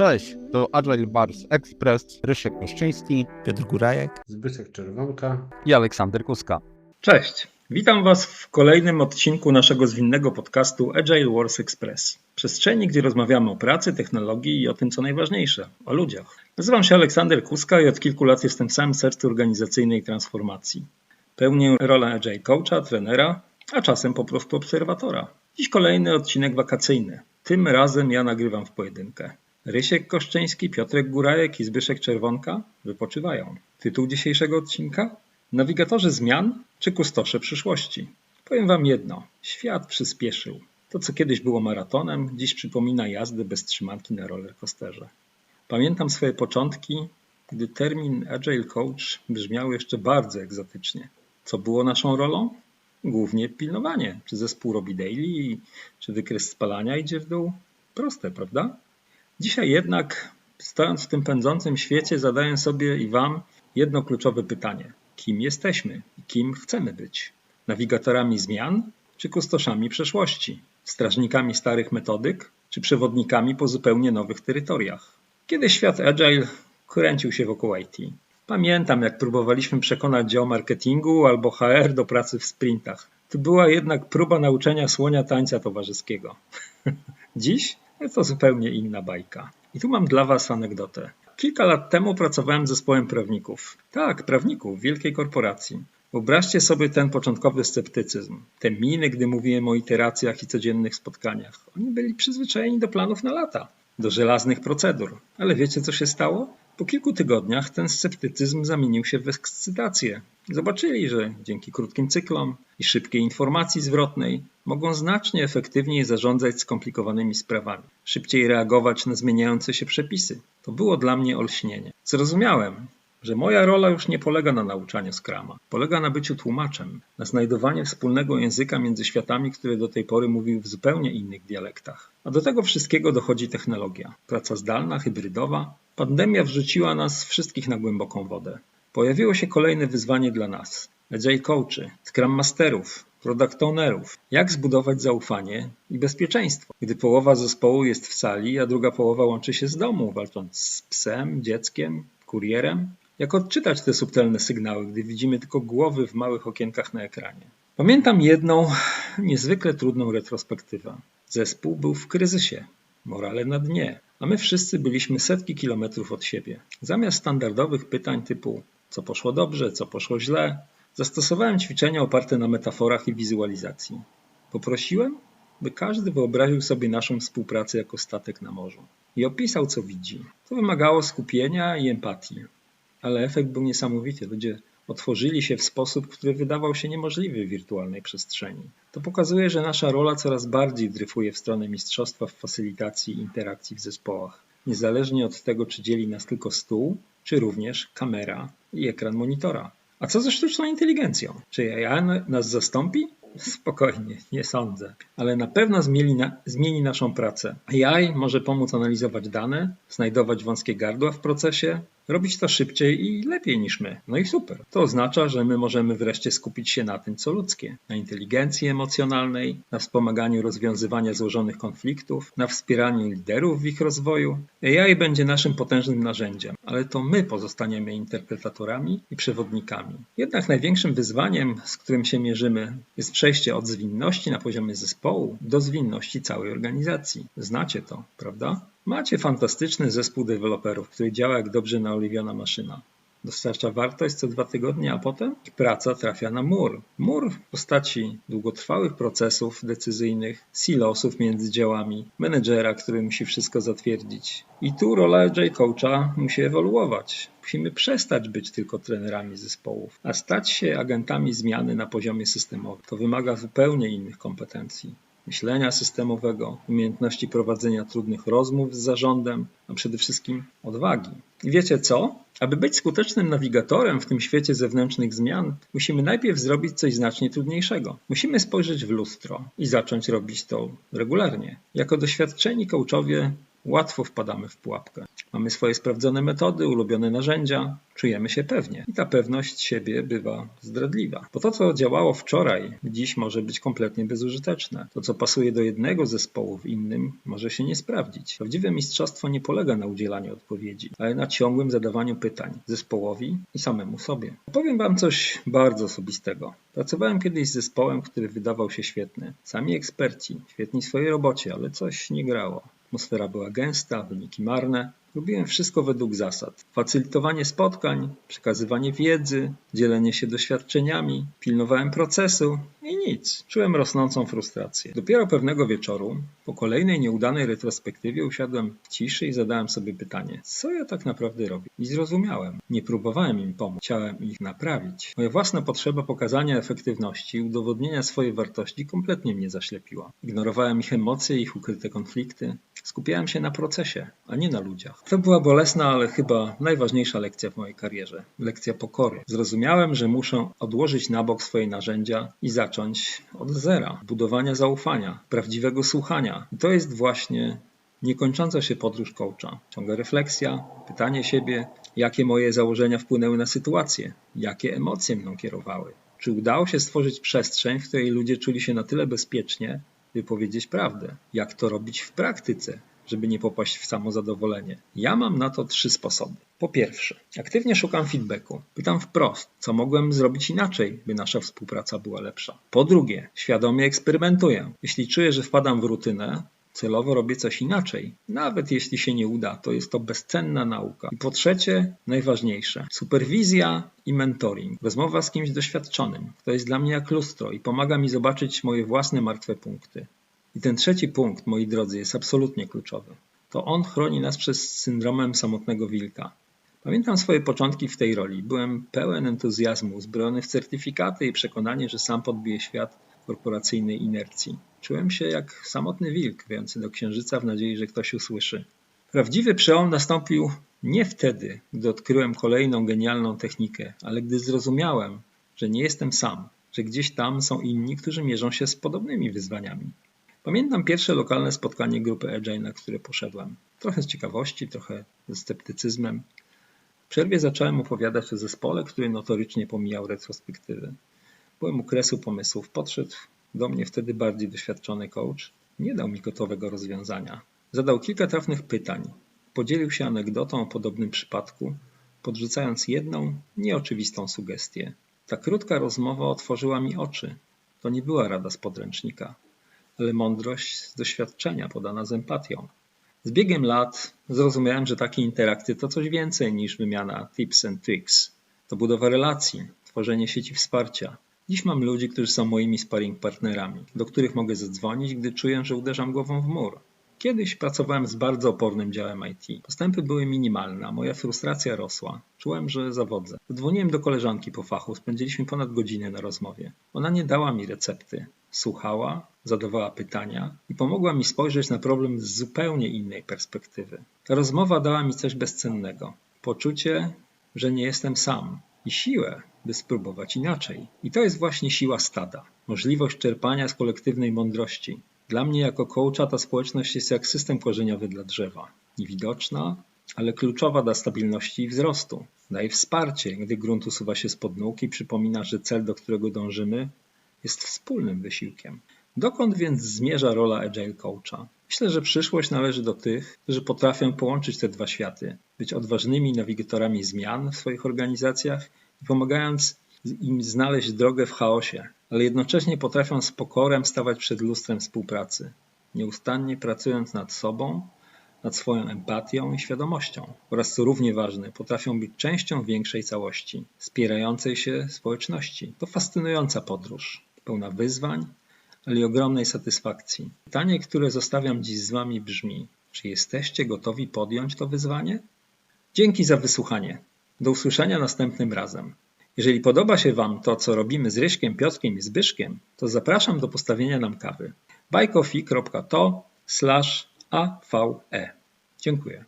Cześć, to Agile Bars Express, Rysiek Koszczyński Piotr Górajek, Zbyszek Czerwonka i Aleksander Kuska. Cześć, witam Was w kolejnym odcinku naszego zwinnego podcastu Agile Wars Express. Przestrzeni, gdzie rozmawiamy o pracy, technologii i o tym, co najważniejsze, o ludziach. Nazywam się Aleksander Kuska i od kilku lat jestem w samym sercu organizacyjnej transformacji. Pełnię rolę Agile Coacha, trenera, a czasem po prostu obserwatora. Dziś kolejny odcinek wakacyjny. Tym razem ja nagrywam w pojedynkę. Rysiek Koszczyński, Piotrek Górajek i Zbyszek Czerwonka wypoczywają. Tytuł dzisiejszego odcinka? Nawigatorzy zmian czy kustosze przyszłości? Powiem wam jedno. Świat przyspieszył. To, co kiedyś było maratonem, dziś przypomina jazdę bez trzymanki na rollercoasterze. Pamiętam swoje początki, gdy termin Agile Coach brzmiał jeszcze bardzo egzotycznie. Co było naszą rolą? Głównie pilnowanie. Czy zespół robi daily, czy wykres spalania idzie w dół? Proste, prawda? Dzisiaj jednak, stojąc w tym pędzącym świecie, zadaję sobie i Wam jedno kluczowe pytanie. Kim jesteśmy i kim chcemy być? Nawigatorami zmian czy kustoszami przeszłości? Strażnikami starych metodyk czy przewodnikami po zupełnie nowych terytoriach? Kiedy świat Agile kręcił się wokół IT? Pamiętam, jak próbowaliśmy przekonać dział marketingu albo HR do pracy w sprintach. To była jednak próba nauczenia słonia tańca towarzyskiego. Dziś to zupełnie inna bajka. I tu mam dla Was anegdotę. Kilka lat temu pracowałem z zespołem prawników. Tak, prawników wielkiej korporacji. Wyobraźcie sobie ten początkowy sceptycyzm, te miny, gdy mówiłem o iteracjach i codziennych spotkaniach. Oni byli przyzwyczajeni do planów na lata, do żelaznych procedur. Ale wiecie, co się stało? Po kilku tygodniach ten sceptycyzm zamienił się w ekscytację. Zobaczyli, że dzięki krótkim cyklom i szybkiej informacji zwrotnej mogą znacznie efektywniej zarządzać skomplikowanymi sprawami, szybciej reagować na zmieniające się przepisy. To było dla mnie olśnienie. Zrozumiałem, że moja rola już nie polega na nauczaniu Scrama. Polega na byciu tłumaczem, na znajdowaniu wspólnego języka między światami, które do tej pory mówił w zupełnie innych dialektach. A do tego wszystkiego dochodzi technologia. Praca zdalna, hybrydowa. Pandemia wrzuciła nas wszystkich na głęboką wodę. Pojawiło się kolejne wyzwanie dla nas. Agile coachy, Scrum Masterów, Product Ownerów. Jak zbudować zaufanie i bezpieczeństwo, gdy połowa zespołu jest w sali, a druga połowa łączy się z domu, walcząc z psem, dzieckiem, kurierem? Jak odczytać te subtelne sygnały, gdy widzimy tylko głowy w małych okienkach na ekranie? Pamiętam jedną niezwykle trudną retrospektywę. Zespół był w kryzysie, morale na dnie, a my wszyscy byliśmy setki kilometrów od siebie. Zamiast standardowych pytań typu co poszło dobrze, co poszło źle, zastosowałem ćwiczenia oparte na metaforach i wizualizacji. Poprosiłem, by każdy wyobraził sobie naszą współpracę jako statek na morzu i opisał, co widzi. To wymagało skupienia i empatii, ale efekt był niesamowity. Ludzie otworzyli się w sposób, który wydawał się niemożliwy w wirtualnej przestrzeni. To pokazuje, że nasza rola coraz bardziej dryfuje w stronę mistrzostwa w facylitacji interakcji w zespołach. Niezależnie od tego, czy dzieli nas tylko stół, czy również kamera i ekran monitora. A co ze sztuczną inteligencją? Czy AI nas zastąpi? Spokojnie, nie sądzę, ale na pewno zmieni, na, zmieni naszą pracę. AI może pomóc analizować dane, znajdować wąskie gardła w procesie, robić to szybciej i lepiej niż my. No i super. To oznacza, że my możemy wreszcie skupić się na tym, co ludzkie, na inteligencji emocjonalnej, na wspomaganiu rozwiązywania złożonych konfliktów, na wspieraniu liderów w ich rozwoju. AI będzie naszym potężnym narzędziem, ale to my pozostaniemy interpretatorami i przewodnikami. Jednak największym wyzwaniem, z którym się mierzymy, jest przejście od zwinności na poziomie zespołu do zwinności całej organizacji. Znacie to, prawda? Macie fantastyczny zespół deweloperów, który działa jak dobrze naoliwiona maszyna. Dostarcza wartość co dwa tygodnie, a potem praca trafia na mur. Mur w postaci długotrwałych procesów decyzyjnych, silosów między działami, menedżera, który musi wszystko zatwierdzić. I tu rola Agile Coacha musi ewoluować. Musimy przestać być tylko trenerami zespołów, a stać się agentami zmiany na poziomie systemowym. To wymaga zupełnie innych kompetencji myślenia systemowego, umiejętności prowadzenia trudnych rozmów z zarządem, a przede wszystkim odwagi. I wiecie co? Aby być skutecznym nawigatorem w tym świecie zewnętrznych zmian, musimy najpierw zrobić coś znacznie trudniejszego. Musimy spojrzeć w lustro i zacząć robić to regularnie. Jako doświadczeni coachowie łatwo wpadamy w pułapkę. Mamy swoje sprawdzone metody, ulubione narzędzia, czujemy się pewnie i ta pewność siebie bywa zdradliwa. Bo to, co działało wczoraj, dziś może być kompletnie bezużyteczne. To, co pasuje do jednego zespołu w innym, może się nie sprawdzić. Prawdziwe mistrzostwo nie polega na udzielaniu odpowiedzi, ale na ciągłym zadawaniu pytań zespołowi i samemu sobie. Powiem Wam coś bardzo osobistego. Pracowałem kiedyś z zespołem, który wydawał się świetny. Sami eksperci, świetni w swojej robocie, ale coś nie grało. Atmosfera była gęsta, wyniki marne. Robiłem wszystko według zasad. Facylitowanie spotkań, przekazywanie wiedzy, dzielenie się doświadczeniami, pilnowałem procesu i nic. Czułem rosnącą frustrację. Dopiero pewnego wieczoru, po kolejnej nieudanej retrospektywie, usiadłem w ciszy i zadałem sobie pytanie, co ja tak naprawdę robię? I zrozumiałem. Nie próbowałem im pomóc, chciałem ich naprawić. Moja własna potrzeba pokazania efektywności i udowodnienia swojej wartości kompletnie mnie zaślepiła. Ignorowałem ich emocje, ich ukryte konflikty. Skupiałem się na procesie, a nie na ludziach. To była bolesna, ale chyba najważniejsza lekcja w mojej karierze. Lekcja pokory. Zrozumiałem, że muszę odłożyć na bok swoje narzędzia i zacząć od zera. Budowania zaufania, prawdziwego słuchania. I to jest właśnie niekończąca się podróż coacha. Ciągła refleksja, pytanie siebie, jakie moje założenia wpłynęły na sytuację, jakie emocje mną kierowały. Czy udało się stworzyć przestrzeń, w której ludzie czuli się na tyle bezpiecznie, by powiedzieć prawdę? Jak to robić w praktyce? Żeby nie popaść w samozadowolenie. Ja mam na to trzy sposoby. Po pierwsze, aktywnie szukam feedbacku. Pytam wprost, co mogłem zrobić inaczej, by nasza współpraca była lepsza. Po drugie, świadomie eksperymentuję. Jeśli czuję, że wpadam w rutynę, celowo robię coś inaczej. Nawet jeśli się nie uda, to jest to bezcenna nauka. I po trzecie, najważniejsze, superwizja i mentoring. Rozmowa z kimś doświadczonym. To jest dla mnie jak lustro i pomaga mi zobaczyć moje własne martwe punkty. I ten trzeci punkt, moi drodzy, jest absolutnie kluczowy. To on chroni nas przed syndromem samotnego wilka. Pamiętam swoje początki w tej roli. Byłem pełen entuzjazmu, uzbrojony w certyfikaty i przekonanie, że sam podbije świat korporacyjnej inercji. Czułem się jak samotny wilk, wający do księżyca w nadziei, że ktoś usłyszy. Prawdziwy przełom nastąpił nie wtedy, gdy odkryłem kolejną genialną technikę, ale gdy zrozumiałem, że nie jestem sam, że gdzieś tam są inni, którzy mierzą się z podobnymi wyzwaniami. Pamiętam pierwsze lokalne spotkanie grupy Agile, na które poszedłem. Trochę z ciekawości, trochę ze sceptycyzmem. W przerwie zacząłem opowiadać o zespole, który notorycznie pomijał retrospektywy. Byłem u kresu pomysłów. Podszedł do mnie wtedy bardziej doświadczony coach. Nie dał mi gotowego rozwiązania. Zadał kilka trafnych pytań. Podzielił się anegdotą o podobnym przypadku, podrzucając jedną, nieoczywistą sugestię. Ta krótka rozmowa otworzyła mi oczy. To nie była rada z podręcznika ale mądrość z doświadczenia podana z empatią. Z biegiem lat zrozumiałem, że takie interakcje to coś więcej niż wymiana tips and tricks. To budowa relacji, tworzenie sieci wsparcia. Dziś mam ludzi, którzy są moimi sparring partnerami, do których mogę zadzwonić, gdy czuję, że uderzam głową w mur. Kiedyś pracowałem z bardzo opornym działem IT. Postępy były minimalne, a moja frustracja rosła. Czułem, że zawodzę. Dzwoniłem do koleżanki po fachu, spędziliśmy ponad godzinę na rozmowie. Ona nie dała mi recepty. Słuchała, zadawała pytania i pomogła mi spojrzeć na problem z zupełnie innej perspektywy. Ta rozmowa dała mi coś bezcennego. Poczucie, że nie jestem sam i siłę, by spróbować inaczej. I to jest właśnie siła stada. Możliwość czerpania z kolektywnej mądrości. Dla mnie jako coacha ta społeczność jest jak system korzeniowy dla drzewa. Niewidoczna, ale kluczowa dla stabilności i wzrostu. Daje wsparcie, gdy grunt usuwa się spod nóg i przypomina, że cel, do którego dążymy, jest wspólnym wysiłkiem. Dokąd więc zmierza rola Agile Coacha? Myślę, że przyszłość należy do tych, którzy potrafią połączyć te dwa światy, być odważnymi nawigatorami zmian w swoich organizacjach i pomagając im znaleźć drogę w chaosie, ale jednocześnie potrafią z pokorem stawać przed lustrem współpracy, nieustannie pracując nad sobą, nad swoją empatią i świadomością oraz, co równie ważne, potrafią być częścią większej całości, wspierającej się społeczności. To fascynująca podróż, pełna wyzwań, ale i ogromnej satysfakcji. Pytanie, które zostawiam dziś z Wami brzmi: czy jesteście gotowi podjąć to wyzwanie? Dzięki za wysłuchanie. Do usłyszenia następnym razem. Jeżeli podoba się Wam to, co robimy z Ryśkiem, Piotrkiem i Zbyszkiem, to zapraszam do postawienia nam kawy. buycoffee.to AVE. Dziękuję.